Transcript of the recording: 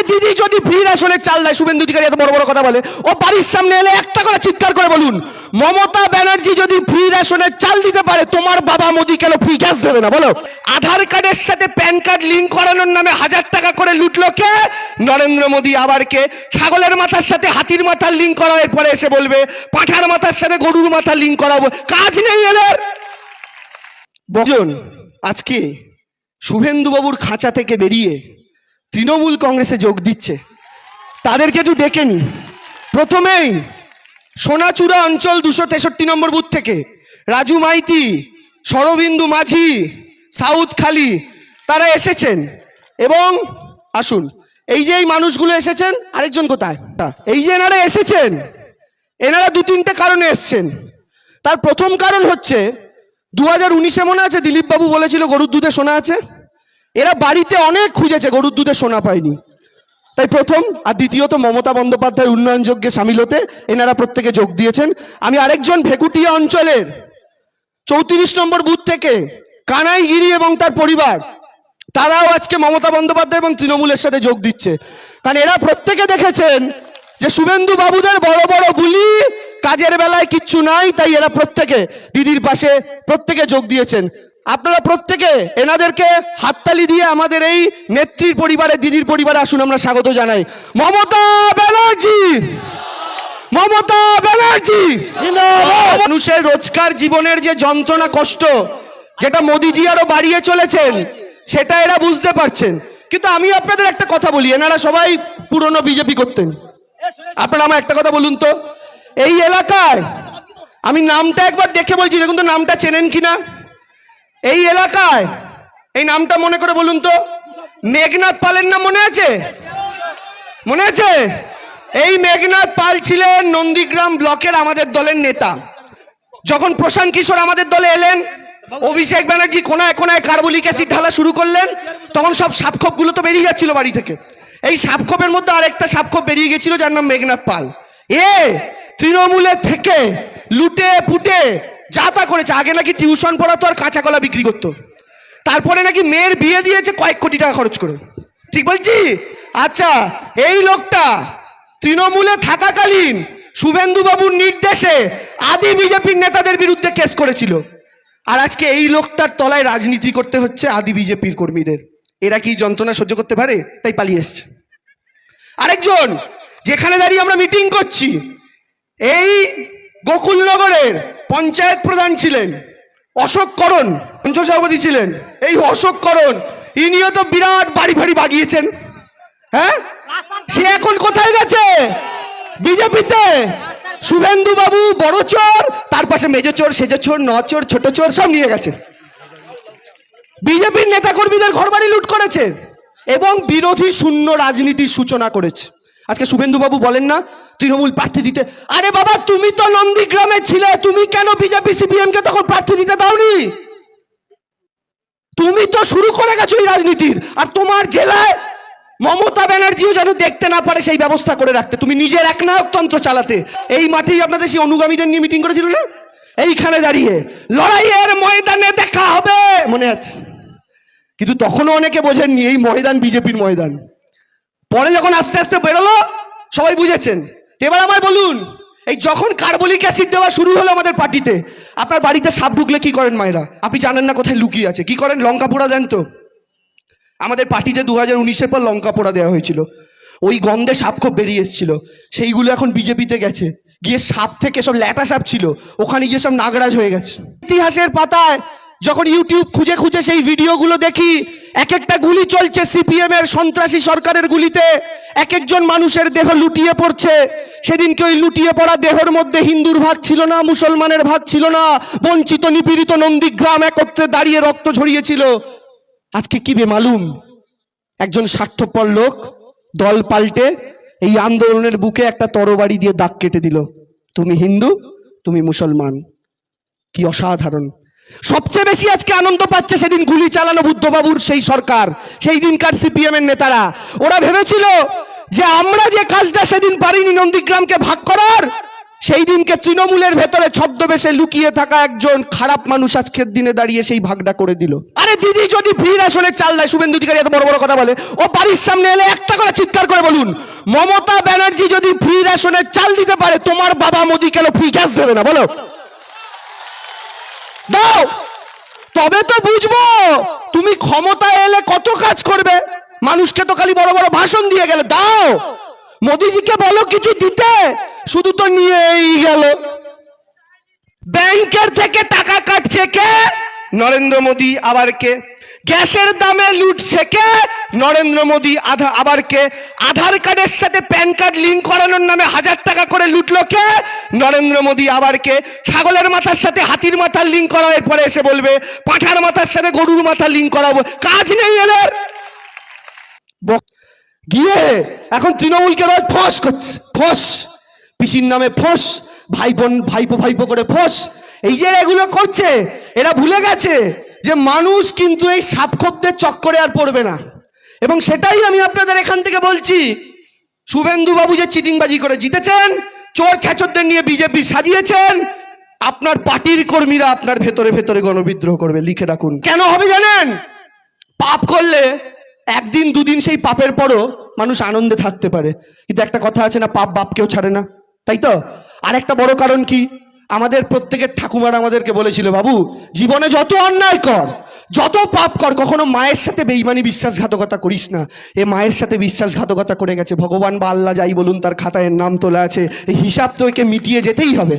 আরে দিদি যদি ফ্রি রেশনের চাল দেয়। শুভেন্দু অধিকারী এত বড় বড় কথা বলে। ও বাড়ির সামনে এলে একটা করে চিৎকার করে বলুন। মমতা ব্যানার্জি যদি ফ্রি রেশনের চাল দিতে পারে, তোমার বাবা মোদি কেন ফ্রি গ্যাস দেবে না? বলো। আধার কার্ডের সাথে প্যান কার্ড লিঙ্ক করানোর নামে হাজার টাকা করে লুটলো কে? নরেন্দ্র মোদী আবার কে? ছাগলের মাথার সাথে হাতির মাথার লিঙ্ক করার পরে এসে বলবে, পাঠার মাথার সাথে গরুর মাথার লিঙ্ক করাবো। কাজ নেই এদের। বজন আজকে শুভেন্দুবাবুর খাঁচা থেকে বেরিয়ে তৃণমূল কংগ্রেসে যোগ দিচ্ছে। তাদেরকে একটু ডেকে নি। প্রথমেই সোনাচূড়া অঞ্চল দুশো তেষট্টি নম্বর বুথ থেকে রাজু মাইতি সরবিন্দু মাঝি, সাউথ খালি, তারা এসেছেন। এবং আসুন, এই যে এই মানুষগুলো এসেছেন, আরেকজন কোথায়? এই যে এনারা এসেছেন, এনারা দু তিনটে কারণে এসছেন। তার প্রথম কারণ হচ্ছে দু হাজার উনিশে মনে আছে দিলীপবাবু বলেছিল গরুর দুধে সোনা আছে? এরা বাড়িতে অনেক খুঁজেছে, গরুর দুধে সোনা পায়নি। তাই প্রথম আর দ্বিতীয়ত মমতা বন্দ্যোপাধ্যায়ের উন্নয়ন যজ্ঞে সামিল হতে এনারা প্রত্যেকে যোগ দিয়েছেন। আমি আরেকজন ভেকুটিয়া অঞ্চলের চৌত্রিশ নম্বর বুথ থেকে কানাইগিরি এবং তার পরিবার, তারাও আজকে মমতা বন্দ্যোপাধ্যায় এবং তৃণমূলের সাথে যোগ দিচ্ছে। কারণ এরা প্রত্যেকে দেখেছেন যে শুভেন্দু বাবুদের বড় বড় বুলি কাজের বেলায় কিচ্ছু নাই, তাই এরা প্রত্যেকে দিদির পাশে প্রত্যেকে যোগ দিয়েছেন। আপনারা প্রত্যেকে এনাদেরকে হাততালি দিয়ে আমাদের এই নেত্রীর পরিবারে দিদির পরিবারে আসুন আমরা স্বাগত জানাই। মমতা ব্যানার্জি! মমতা ব্যানার্জি! মানুষের রোজকার জীবনের যে যন্ত্রণা কষ্ট যেটা মোদিজি আরও বাড়িয়ে চলেছেন সেটা এরা বুঝতে পারছেন। কিন্তু আমি আপনাদের একটা কথা বলি এনারা সবাই পুরনো বিজেপি করতেন। আপনারা আমার একটা কথা বলুন তো এই এলাকায় আমি নামটা একবার দেখে বলছি দেখুন তো নামটা চেনেন কিনা? এই এলাকায়, এই নামটা মনে করে বলুন তো, মেঘনাথ পালের নাম মনে আছে? মনে আছে? এই মেঘনাথ পাল ছিলেন নন্দীগ্রাম ব্লকের আমাদের দলের নেতা। যখন প্রশান্ত কিশোর আমাদের দলে এলেন, অভিষেক ব্যানার্জি কোনায় কোনায় কার্বলিক অ্যাসিড ঢালা শুরু করলেন, তখন সব সাপখোপগুলো তো বেরিয়ে যাচ্ছিল বাড়ি থেকে। এই সাপখোপের মধ্যে আরেকটা সাপখোপ বেরিয়ে গেছিল যার নাম মেঘনাথ পাল। এ তৃণমূলের থেকে লুটে পুটে যা তা করেছে, আগে নাকি টিউশন পড়াতো আর কাঁচা কলা বিক্রি করতো। তারপরে নাকি মেয়ের বিয়ে দিয়েছে, কয়েক কোটি টাকা খরচ করে। ঠিক বলছি? আচ্ছা এই লোকটা তৃণমূলে থাকাকালীন শুভেন্দু বাবুর নির্দেশে আদি বিজেপির নেতাদের বিরুদ্ধে কেস করেছিল। আর আজকে এই লোকটার তলায় রাজনীতি করতে হচ্ছে আদি বিজেপির কর্মীদের। এরা কি যন্ত্রণা সহ্য করতে পারে? তাই পালিয়ে এসছে। আরেকজন, যেখানে দাঁড়িয়ে আমরা মিটিং করছি, এই গোকুলনগরের পঞ্চায়েত প্রধান ছিলেন অশোক করণ অঞ্চল সভাপতি ছিলেন। এই অশোক করণ, ইনিও তো বিরাট বাড়ি ফাড়ি বাগিয়েছেন। হ্যাঁ? সে এখন কোথায় গেছে? বিজেপিতে। শুভেন্দু বাবু বড় চোর, তার পাশে মেজো চোর, সেজো চোর, ন চোর, ছোট চোর সব নিয়ে গেছে। বিজেপির নেতাকর্মীদের ঘরবাড়ি লুট করেছে এবং বিরোধী শূন্য রাজনীতির সূচনা করেছে। আজকে শুভেন্দু বাবু বলেন না তৃণমূল প্রার্থী দিতে। আরে বাবা, তুমি তো নন্দীগ্রামে ছিলে, তুমি কেন বিজেপি, সিপিএম কে তখন প্রার্থী দিতে দাওনি? তুমি তো শুরু করে গেছো এই রাজনীতির। আর তোমার জেলায় মমতা ব্যানার্জিও যেন দেখতে না পারে সেই ব্যবস্থা করে রাখতে। তুমি নিজের একনায়কতন্ত্র চালাতে। এই মাঠেই আপনাদের সেই অনুগামীদের নিয়ে মিটিং করেছিল না? এইখানে দাঁড়িয়ে। লড়াইয়ের ময়দানে দেখা হবে, মনে আছে? কিন্তু তখনও অনেকে বোঝেননি, এই ময়দান বিজেপির ময়দান। পরে যখন আস্তে আস্তে বেরোলো, সবাই বুঝেছেন এবার আমায় বলুন, এই যখন কার্বলিক অ্যাসিড দেওয়া শুরু হলো আমাদের পার্টিতে, আপনার বাড়িতে সাপ ঢুকলে কি করেন মায়েরা? আপনি জানেন না কোথায় লুকিয়ে আছে। কি করেন? লঙ্কা পোড়া দেন তো। আমাদের পার্টিতে দু হাজার উনিশের পর লঙ্কা পোড়া দেওয়া হয়েছিল। ওই গন্ধে সাপ খুব বেরিয়ে এসেছিল। সেইগুলো এখন বিজেপিতে গেছে। গিয়ে সাপ থেকে সব ল্যাটা সাপ ছিল। ওখানে গিয়ে সব নাগরাজ হয়ে গেছে। ইতিহাসের পাতায় যখন ইউটিউব খুঁজে খুঁজে সেই ভিডিওগুলো দেখি, এক একটা গুলি চলছে সিপিএম এর সন্ত্রাসী সরকারের গুলিতে। এক একজন মানুষের দেহ লুটিয়ে পড়ছে। সেদিনকে ওই লুটিয়ে পড়া দেহর মধ্যে হিন্দুর ভাগ ছিল না, মুসলমানের ভাগ ছিল না। বঞ্চিত, নিপীড়িত নন্দীগ্রাম একত্রে দাঁড়িয়ে রক্ত ঝরিয়েছিল। আজকে কি বেমালুম একজন স্বার্থপর লোক দল পাল্টে এই আন্দোলনের বুকে একটা তরবারি দিয়ে দাগ কেটে দিল। তুমি হিন্দু, তুমি মুসলমান। কি অসাধারণ। সবচেয়ে বেশি আজকে আনন্দ পাচ্ছে সেদিন গুলি চালানো বুদ্ধবাবুর সেই সরকার, সেই দিনকার সিপিএম এর নেতারা। ওরা ভেবেছিল যে আমরা যে কাজটা সেদিন পারিনি নন্দীগ্রামকে ভাগ করার, সেই দিনকে তৃণমূলের ভেতরে ছদ্মবেশে লুকিয়ে থাকা একজন খারাপ মানুষ আজকের দিনে দাঁড়িয়ে সেই ভাগটা করে দিল। আরে দিদি, যদি ফ্রি রেশনের চাল দেয়, শুভেন্দু অধিকারী এত বড় বড় কথা বলে, ও বাড়ির সামনে এলে একটা করে চিৎকার করে বলুন, মমতা ব্যানার্জি যদি ফ্রি রেশনের চাল দিতে পারে, তোমার বাবা মোদি কেন ফ্রি গ্যাস দেবে না? বলো। দাও। তবে তো বুঝব, তুমি ক্ষমতা এলে কত কাজ করবে? মানুষকে তো খালি বড় বড় ভাষণ দিয়ে গেলে। দাও। মোদিজিকে বলো কিছু দিতে, শুধু তো নিয়েই গেল। ব্যাংকের থেকে টাকা কাটছে কে? নরেন্দ্র মোদী আবার কে? গ্যাসের দামে লুটছে কে? নরেন্দ্র মোদী আবার কে? আধার কার্ডের সাথে প্যান কার্ড লিঙ্ক করানোর নামে হাজার টাকা করে লুটলো কে? নরেন্দ্র মোদী আবার কে? ছাগলের মাথার সাথে হাতির মাথার লিঙ্ক করা এরপরে এসে বলবে, পাঁঠার মাথার সাথে গরুর মাথার লিঙ্ক করাবো কাজ নেই এদের। গিয়ে এখন তৃণমূলকে রয় ফস করছে, ফস। পিসির নামে ফস ভাই বোন ভাইপো ভাইপো করে ফস। এই যে এগুলো করছে, এরা ভুলে গেছে যে মানুষ কিন্তু এই সাপখোপদের চক্করে আর পড়বে না। এবং সেটাই আমি আপনাদের এখান থেকে বলছি, শুভেন্দু বাবু যে চিটিংবাজি করে জিতেছেন চোর ছাচরদের নিয়ে বিজেপি সাজিয়েছেন। আপনার পার্টির কর্মীরা আপনার ভেতরে ভেতরে গণবিদ্রোহ করবে, লিখে রাখুন। কেন হবে জানেন? পাপ করলে একদিন, দুদিন সেই পাপের পরও মানুষ আনন্দে থাকতে পারে। কিন্তু একটা কথা আছে না, পাপ বাপকেও ছাড়ে না। তাই তো? আর একটা বড় কারণ কি? আমাদের প্রত্যেকের ঠাকুমারা আমাদেরকে বলেছিল, বাবু, জীবনে যত অন্যায় কর, যত পাপ কর, কখনো মায়ের সাথে বেইমানি বিশ্বাসঘাতকতা করিস না। এ মায়ের সাথে বিশ্বাসঘাতকতা করে গেছে। ভগবান বা আল্লাহ যাই বলুন, তার খাতায় নাম তোলা আছে। এই হিসাব তো একে মিটিয়ে যেতেই হবে।